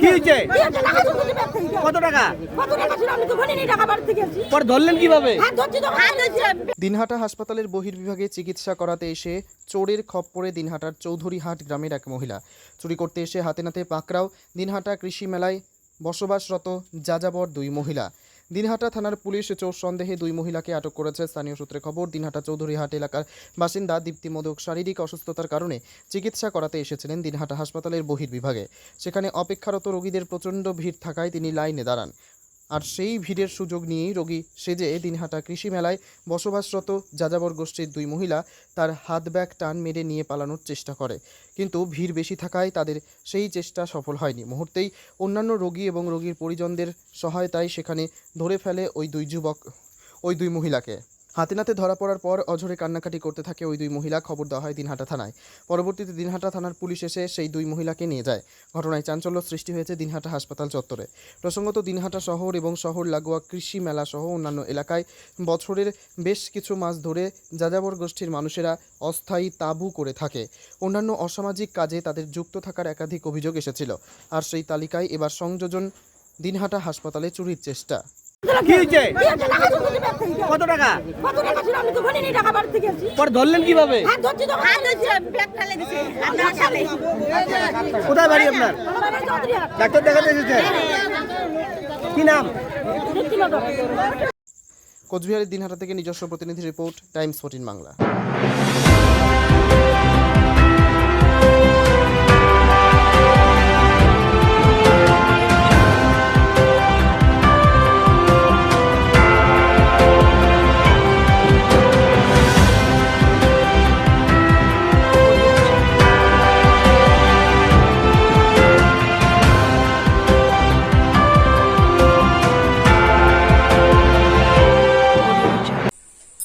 কি হয়েছে। কত টাকা? পরে ধরলেন কীভাবে? দিনহাটা হাসপাতালের বহির্বিভাগে চিকিৎসা করাতে এসে চোরের খপ্পরে দিনহাটার চৌধুরী হাট গ্রামের এক মহিলা। চুরি করতে এসে হাতে নাতে পাকড়াও দিনহাটা কৃষি মেলায় বসবাসরত যাযাবর দুই মহিলা। দিনহাটা থানার পুলিশ চোর সন্দেহে দুই মহিলাকে আটক করেছে। স্থানীয় সূত্রে খবর, দিনহাটা চৌধুরীহাট এলাকার বাসিন্দা দীপ্তি মোদক শারীরিক অসুস্থতার কারণে চিকিৎসা করাতে এসেছিলেন দিনহাটা হাসপাতালের বহির্বিভাগে। সেখানে অপেক্ষারত রোগীদের প্রচণ্ড ভিড় থাকায় তিনি লাইনে দাঁড়ান। আর সেই ভিড়ের সুযোগ নিয়েই রোগী সেজে দিনহাটা কৃষি মেলায় বসবাসরত যাযাবর গোষ্ঠীর দুই মহিলা তার হাত ব্যাগ টান মেরে নিয়ে পালানোর চেষ্টা করে। কিন্তু ভিড় বেশি থাকায় তাদের সেই চেষ্টা সফল হয়নি। মুহূর্তেই অন্যান্য রোগী এবং রোগীর পরিজনদের সহায়তায় সেখানে ধরে ফেলে ওই দুই যুবক, ওই দুই মহিলাকে। হাতে নাতে ধরা পড়ার পর অঝরে কান্নাকাটি করতে থাকে ওই দুই মহিলা, খবর দেওয়া হয় দিনহাটা থানায়। পরবর্তীতে দিনহাটা থানার পুলিশ এসে সেই দুই মহিলাকে নিয়ে যায়। ঘটনায় চাঞ্চল্য সৃষ্টি হয়েছে দিনহাটা হাসপাতাল চত্বরে। প্রসঙ্গত দিনহাটা শহর এবং শহর লাগোয়া কৃষি মেলা সহ অন্যান্য এলাকায় বছরের বেশ কিছু মাস ধরে যাযাবর গোষ্ঠীর মানুষেরা অস্থায়ী তাঁবু করে থাকে। অন্যান্য অসামাজিক কাজে তাদের যুক্ত থাকার একাধিক অভিযোগ এসেছিল। আর সেই তালিকায় এবার সংযোজন দিনহাটা হাসপাতালে চুরির চেষ্টা। কি হয়েছে? দিয়েছে টাকা চুরি ব্যাগ থেকে কত টাকা? কত টাকা ছিল? আমি তো গণিনি টাকা বাড়ি থেকে এসেছি পরে ধরলেন কীভাবে? হাত ধরছি তো। হাত ধরছি ব্যাগ ফেলে দিছে আপনার সামনে কোথায় বাড়ি আপনার? আমার বাড়ি চৌধুরীহাট। ডাক্তার দেখাতে এসেছেন কি নাম? কোচবিহারের দিনহাটা থেকে নিজস্ব প্রতিনিধি রিপোর্ট টাইমস ফোর্টিন বাংলা।